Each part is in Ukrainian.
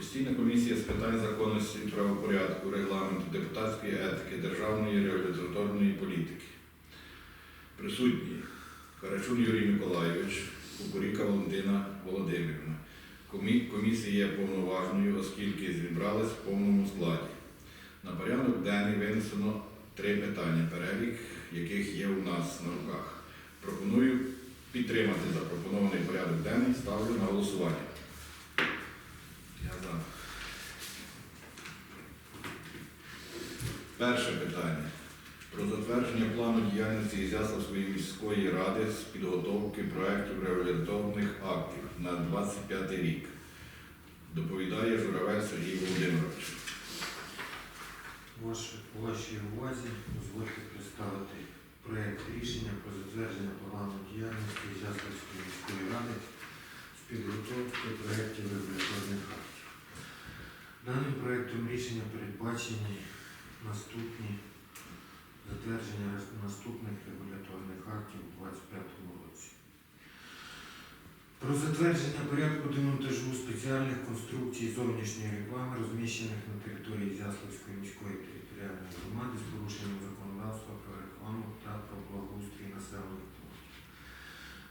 Постійна комісія з питань законності правопорядку, регламенту, депутатської етики, державної реалізаторної політики. Присутні Карачун Юрій Миколайович, Кукуріка Валентина Володимирівна. Комісія є повноважною, оскільки зібрались в повному складі. На порядок денний винесено три питання, перелік яких є у нас на руках. Пропоную підтримати запропонований порядок денний. Ставлю на голосування. Я за. Перше питання. Про затвердження плану діяльності Ізяславської міської ради з підготовки проєктів реабілітованих актів на 25 рік. Доповідає Журавель Сергій Володимирович. Ваші, вашій увазі дозвольте представити проєкт рішення про затвердження плану діяльності Ізяславської міської ради з підготовки проєктів регуляторних актів. Даним проєктом рішення передбачені наступні затвердження наступних регуляторних актів у 2025 році. Про затвердження порядку демонтажу спеціальних конструкцій зовнішньої реклами, розміщених на території Зяславської міської територіальної громади з порушенням законодавства про рекламу та про благоустрій населених пунктів.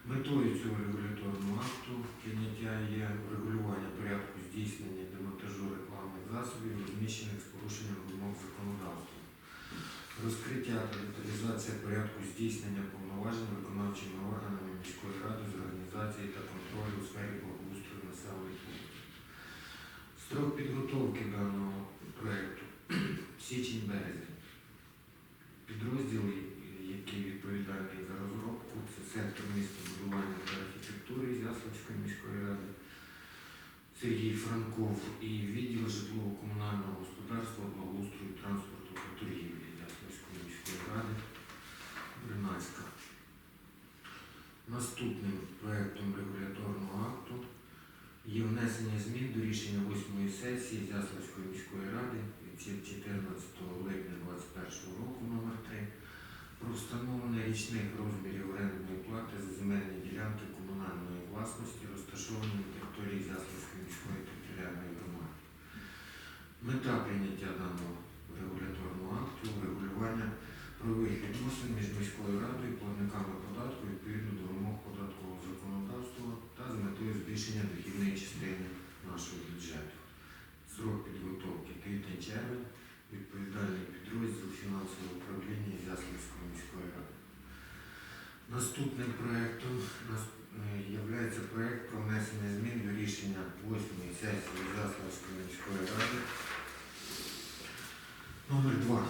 Метою цього регуляторного акту прийняття є врегулювання порядку здійснення демонтажу рекламних засобів, розміщених з порушенням вимог законодавства. Розкриття та деталізація порядку здійснення повноважень виконавчими органами міської ради з організації та контролю у сфері благоустрою населених пунктів. Строк підготовки даного проєкту січень-березень. Підрозділи, які відповідальні за розробку, це сектор містобудування та архітектури Яславської міської ради, Сергій Франков і відділ житлово-комунального господарства, благоустрою, транспорту та торгівлі Яславської міської ради Бринацька. Наступним проектом регуляторного акту є внесення змін до рішення 8 сесії Зяславської міської ради від 14 липня 2021 року номер 3 про встановлення річних розмірів орендної за земельні ділянки комунальної власності, розташовані на території Зяславської міської територіальної громади. Мета прийняття даного регуляторного акту врегулювання правових відносин між міською радою платниками податку відповідно до вимог податкового законодавства та з метою збільшення дохідної частини нашого бюджету. Срок підготовки квітень-червень, відповідальний підрозділ фінансового управління Зяславської міської ради. Наступним проектом є проект про внесення змін до рішення 8 сесії Зяславської міської ради номер 2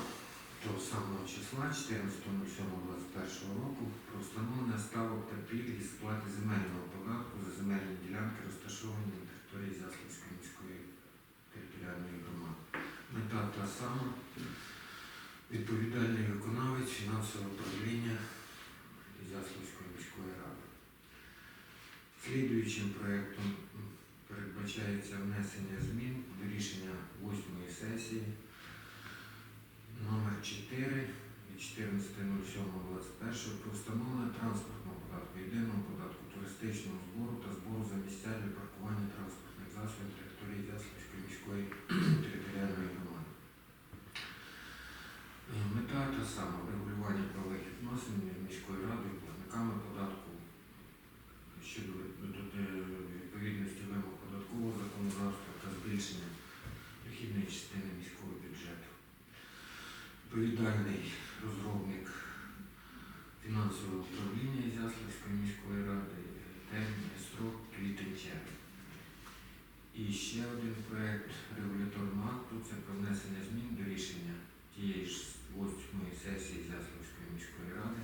того самого числа 14.07.21 року про встановлення ставок та пільг із сплати земельного податку за земельні ділянки, розташовані на території Заслівської міської територіальної громади. Мета та сама. Відповідальний виконавець фінансове управління Заслівської міської ради. Слідуючим проєктом передбачається внесення змін до рішення 8 сесії номер 4 від 14.07.21 про встановлення транспортного податку, єдиного податку, туристичного збору та збору за місця для паркування транспортних засобів території Яславської міської територіальної громади. Е, Мета та сама врегулювання правових відносин між міською радою платниками податку щодо до- до- відповідності вимог податкового законодавства та збільшення дохідної частини міського бюджету. Відповідальний розробник фінансового управління Ізяславської міської ради, термін строк квітень. І ще один проект регуляторного акту це про внесення змін до рішення тієї ж 8 сесії Ізяславської міської ради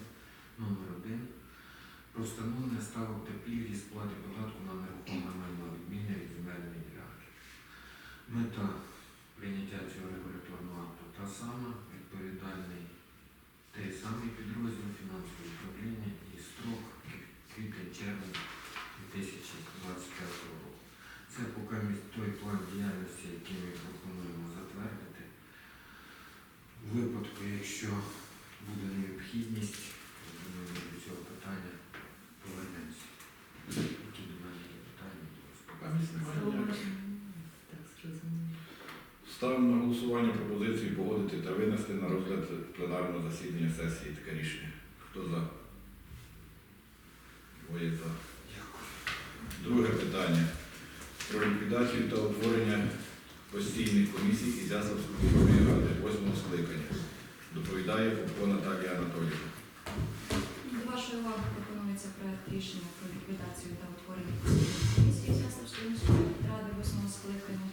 номер 1 про ставок та пільги сплати податку на нерухоме майно відмінне від земельної ділянки. Мета прийняття цього регуляторного акту та сама, відповідальний той самий підрозділ фінансового управління і строк квітень-червень 2025 року. Це поки той план діяльності, який ми пропонуємо затвердити. У випадку, якщо буде необхідність, я думаю, ми до цього питання повернемося. Які до мене є питання, будь ласка. Поки місць немає ніяких. Так, Ставимо на голосування пропозицію погодити та винести на розгляд пленарного засідання сесії таке рішення. Хто за? Двоє за. Дякую. Друге питання. Про ліквідацію та утворення постійних комісій Ізяславської міської ради восьмого скликання. Доповідає Попко Наталія Анатоліївна. До вашої уваги пропонується проект рішення про ліквідацію та утворення постійної комісії Сясарської міської ради восьмого скликання.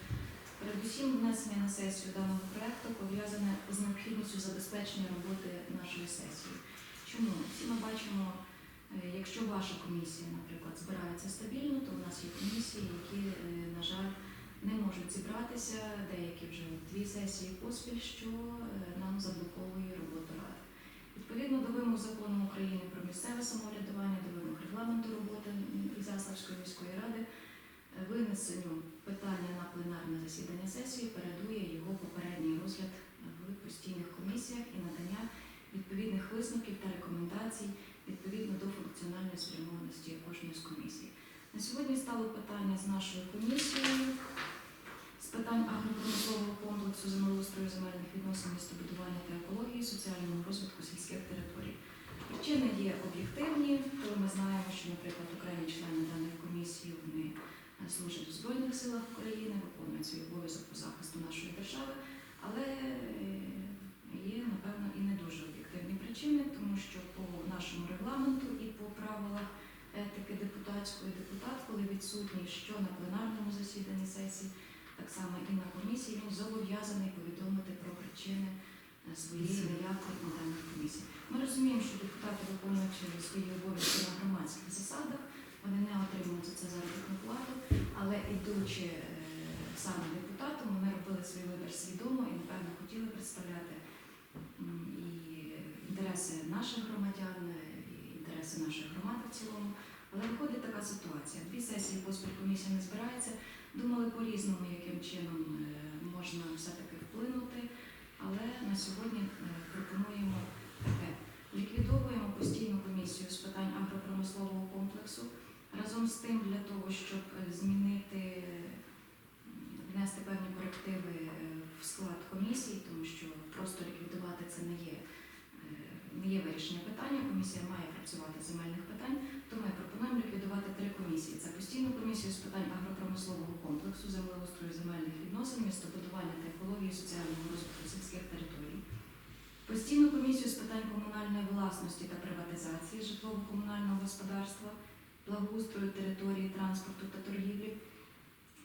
Передусім, внесення на сесію даного проекту пов'язане з необхідністю забезпечення роботи нашої сесії. Чому? Всі ми бачимо, е, якщо ваша комісія, наприклад, збирається стабільно, то у нас є комісії, які, е, на жаль, не можуть зібратися, деякі вже дві сесії поспіль, що е, нам заблоковує роботу ради. Відповідно до вимог закону України про місцеве самоврядування, до вимог регламенту роботи Заславської міської ради, винесенню питання на пленарне засідання сесії передує його попередній розгляд в постійних комісіях і надання відповідних висновків та рекомендацій відповідно до функціональної спрямованості кожної з комісій. На сьогодні стало питання з нашою комісією з питань агропромислового комплексу землеустрою земельних відносин, містобудування та екології, соціального розвитку сільських територій. Причини є об'єктивні, коли ми знаємо, що, наприклад, окремі члени даної комісії вони служать у Збройних силах України, виконують свій обов'язок по захисту нашої держави, але е, є, напевно, і не дуже об'єктивні причини, тому що по нашому регламенту і по правилах етики депутатської депутат, коли відсутній що на пленарному засіданні сесії, так само і на комісії, він зобов'язаний повідомити про причини е, своєї неявки на даній комісії. Ми розуміємо, що депутати виконуючи свої обов'язки на громадських засадах, вони не отримують за це заробітну плату, але ідучи е, саме депутатом, вони робили свій вибір свідомо і, напевно, хотіли представляти і інтереси наших громадян, і інтереси нашої громади в цілому. Але виходить така ситуація. Дві сесії поспіль комісія не збирається. Думали по-різному, яким чином е, можна все-таки вплинути, але на сьогодні е, пропонуємо таке. Ліквідовуємо постійну комісію з питань агропромислового комплексу разом з тим для того, щоб е, змінити, внести певні корективи е, в склад комісії, тому що просто ліквідувати це не є, е, не є вирішення питання. Комісія має працювати з земельних питань. То ми пропонуємо ліквідувати три комісії. Це постійну комісію з питань агропромислового комплексу, землеустрою земельних відносин, містобудування та екології, соціального розвитку сільських територій. Постійну комісію з питань комунальної власності та приватизації, житлово-комунального господарства, благоустрою території, транспорту та торгівлі.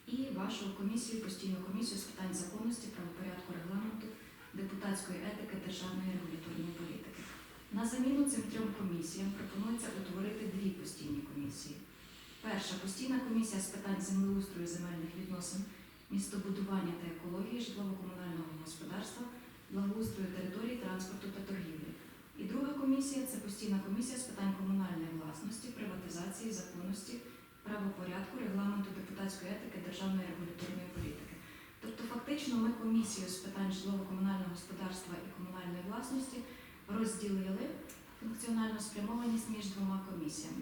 І вашу комісію, постійну комісію з питань законності, правопорядку, регламенту, депутатської етики, державної регуляторної політики. На заміну цим трьом комісіям пропонується утворити дві постійні комісії. Перша постійна комісія з питань землеустрою земельних відносин, містобудування та екології, житлово-комунального господарства, благоустрою території, транспорту та торгівлі. І друга комісія це постійна комісія з питань комунальної власності, приватизації, законності, правопорядку, регламенту депутатської етики, державної регуляторної політики. Тобто, фактично, ми комісію з питань житлово-комунального господарства і комунальної власності розділили функціональну спрямованість між двома комісіями.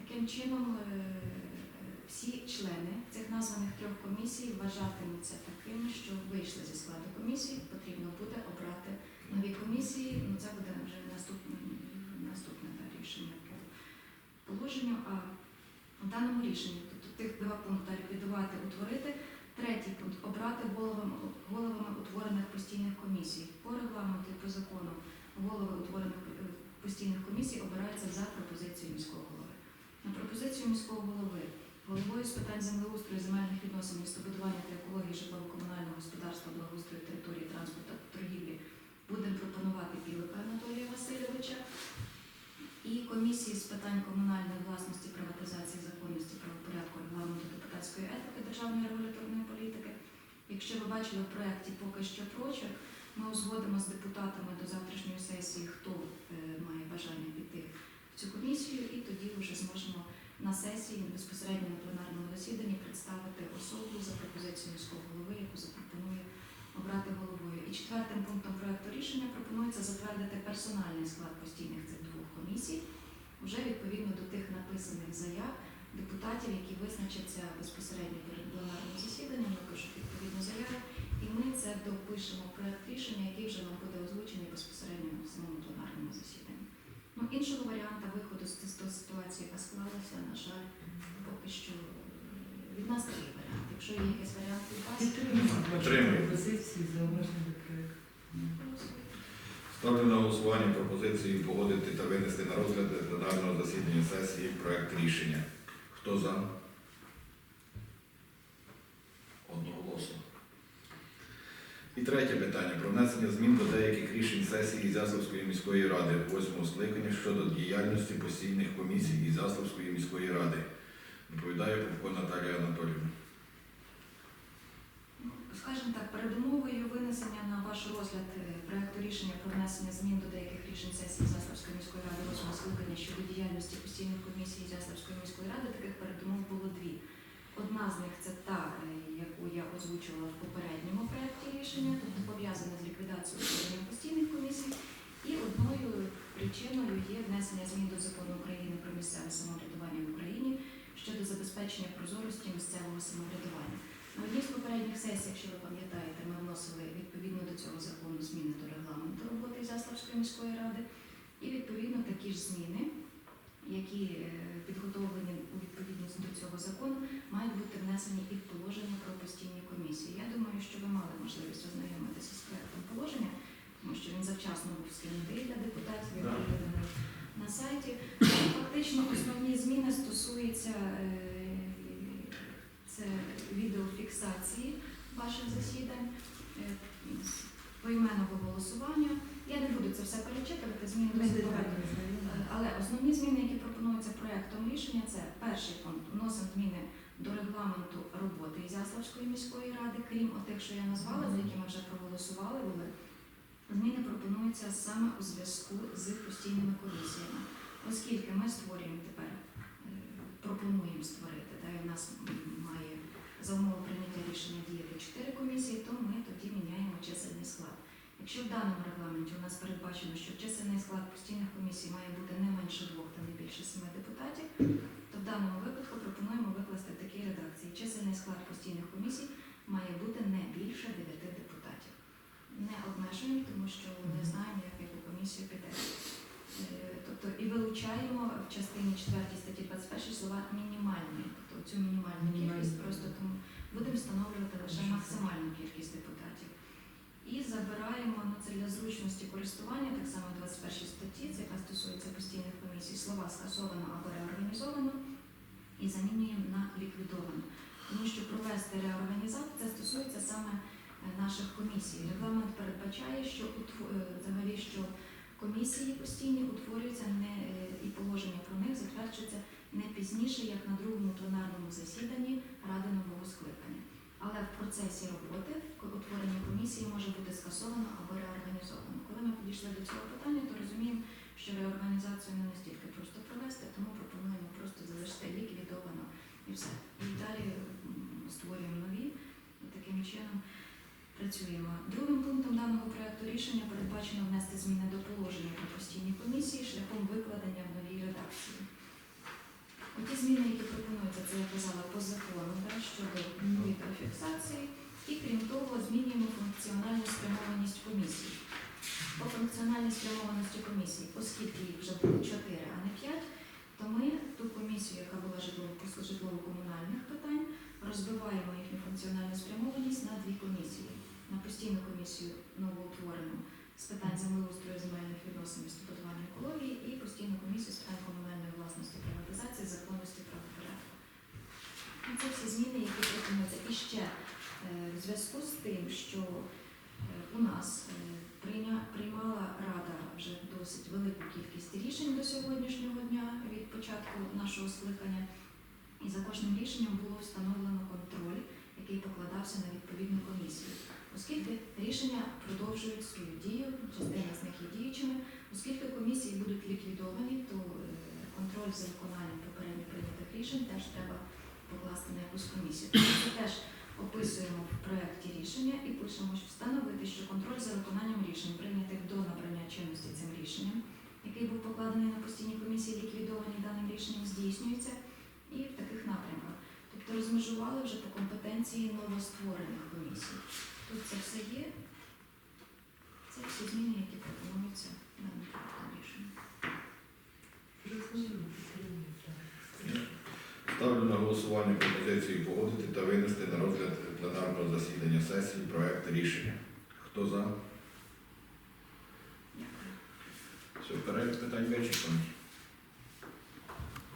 Таким чином, е, всі члени цих названих трьох комісій вважатимуться такими, що вийшли зі складу комісії, потрібно буде обрати нові комісії. Ну, це буде вже наступне, наступне да, рішення по положенню. А в даному рішенні, тобто тих два пункти ліквідувати, утворити. Третій пункт обрати головами, головами утворених постійних комісій. По регламенту і по закону голови утворених е, постійних комісій обираються за пропозицією міського голови. На пропозицію міського голови головою з питань землеустрою, земельних відносин, містобудування та екології житлово-комунального господарства, благоустрою території, транспорту та торгівлі будемо пропонувати Пілика Анатолія Васильовича і комісії з питань комунальної власності, приватизації, законності, правопорядку, регламенту, депутатської етики, державної регуляторної політики. Якщо ви бачили в проєкті поки що прочерк, ми узгодимо з депутатами до завтрашньої сесії, хто е, має бажання піти в цю комісію, і тоді вже зможемо на сесії безпосередньо на пленарному засіданні представити особу за пропозицією міського голови, яку запропонує обрати головою. І четвертим пунктом проекту рішення пропонується затвердити персональний склад постійних цих двох комісій, вже відповідно до тих написаних заяв депутатів, які визначаться безпосередньо перед пленарним засіданням, напишуть відповідну заяву, і ми напишемо проект рішення, який вже нам буде озвучений безпосередньо на самому пленарному засіданні. Ну, іншого варіанта виходу з з тої ситуації, яка склалася, на жаль, поки що е, від нас такий варіант. Якщо є якийсь варіант від вас, Підтримую. Пропозиції, зауваження до проекту. Ставлю на голосування пропозиції погодити та винести на розгляд пленарного засідання сесії проект рішення. Хто за? Одноголосно. І третє питання про внесення змін до деяких рішень сесії Ізяславської міської ради восьмого скликання щодо діяльності постійних комісій Ізяславської міської ради. Доповідає Попко Наталія Анатоліївна. Ну, Скажімо так, передумовою винесення на ваш розгляд е, проекту рішення про внесення змін до деяких рішень сесії Заславської міської ради восьмого скликання щодо діяльності постійних комісій Заславської міської ради, таких передумов було дві. Одна з них це та, е, яку я озвучувала в попередньому проекті рішення, тобто пов'язана з ліквідацією постійних комісій. І одною причиною є внесення змін до закону України про місцеве самоврядування в Україні щодо забезпечення прозорості місцевого самоврядування. На одній з попередніх сесій, якщо ви пам'ятаєте, ми вносили відповідно до цього закону зміни до регламенту роботи Заславської міської ради. І відповідно такі ж зміни, які е, підготовлені у відповідність до цього закону, мають бути внесені і в положення про постійні комісії. Я думаю, що ви мали можливість ознайомитися з проектом положення, тому що він завчасно був скинутий для депутатів оприлюднений на сайті. Фактично основні зміни стосуються е, це відеофіксації ваших засідань, е, поіменного голосування. Я не буду це все перечитувати, зміни багато. Е. Але основні зміни, які пропонуються проектом рішення, це перший пункт вносимо зміни до регламенту роботи Ізяславської міської ради, крім отих, що я назвала, за які ми вже проголосували, були. Зміни пропонуються саме у зв'язку з постійними комісіями, оскільки ми створюємо тепер, е, пропонуємо створити, та і в нас має за умови прийняття рішення діяти чотири комісії, то ми тоді міняємо чисельний склад. Якщо в даному регламенті у нас передбачено, що чисельний склад постійних комісій має бути не менше двох та не більше семи депутатів, то в даному випадку пропонуємо викласти в такій редакції. Чисельний склад постійних комісій має бути не більше дев'яти депутатів. Не обмежуємо, тому що не знаємо, як яку комісію піде. Вилучаємо в частині 4 статті 21 слова мінімальні, тобто цю мінімальну кількість просто тому будемо встановлювати лише максимальну кількість депутатів. І забираємо ну, це для зручності користування, так само 21 статті, це яка стосується постійних комісій, слова скасовано або реорганізовано і замінюємо на ліквідовано. Тому що провести реорганізацію це стосується саме е, наших комісій. Регламент передбачає, що е, взагалі що комісії постійні утворюються не е, і положення про них затверджується не пізніше, як на другому пленарному засіданні Ради нового скликання. Але в процесі роботи утворення комісії може бути скасовано або реорганізовано. Коли ми підійшли до цього питання, то розуміємо, що реорганізацію не настільки просто провести, тому пропонуємо просто залишити ліквідовано і все. І далі створюємо нові таким чином працюємо. Другим пунктом даного проекту рішення передбачено внести зміни до положення про постійні комісії шляхом викладення в новій редакції. Оті зміни, які пропонуються, це я казала по закону да, щодо відеофіксації, і крім того, змінюємо функціональну спрямованість комісії. По функціональній спрямованості комісії, оскільки їх вже було 4, а не 5, то ми ту комісію, яка була житлово-комунальних питань, розбиваємо їхню функціональну спрямованість. На постійну комісію новоутворену з питань землеустрою земельних відносин містобудування екології і постійну комісію з питань комунальної власності приватизації, законності правопорядку. Ну, Це всі зміни, які пропонуються. І ще е, в зв'язку з тим, що е, у нас е, приймала Рада вже досить велику кількість рішень до сьогоднішнього дня від початку нашого скликання, і за кожним рішенням було встановлено контроль, який покладався на відповідну комісію. Оскільки рішення продовжують свою дію, частина з них є діючими, оскільки комісії будуть ліквідовані, то е, контроль за виконанням попередньо прийнятих рішень теж треба покласти на якусь комісію. Тому Це теж описуємо в проєкті рішення і пишемо, що встановити, що контроль за виконанням рішень, прийнятих до набрання чинності цим рішенням, який був покладений на постійні комісії, ліквідовані даним рішенням, здійснюється і в таких напрямках. Тобто розмежували вже по компетенції новостворених комісій. Тут це все є. Це всі зміни, які пропонуються даним проектом рішення. Ставлю на голосування пропозицію погодити та винести на розгляд пленарного засідання сесії проект рішення. Хто за? Дякую. Все, перелік питань вичерпаний.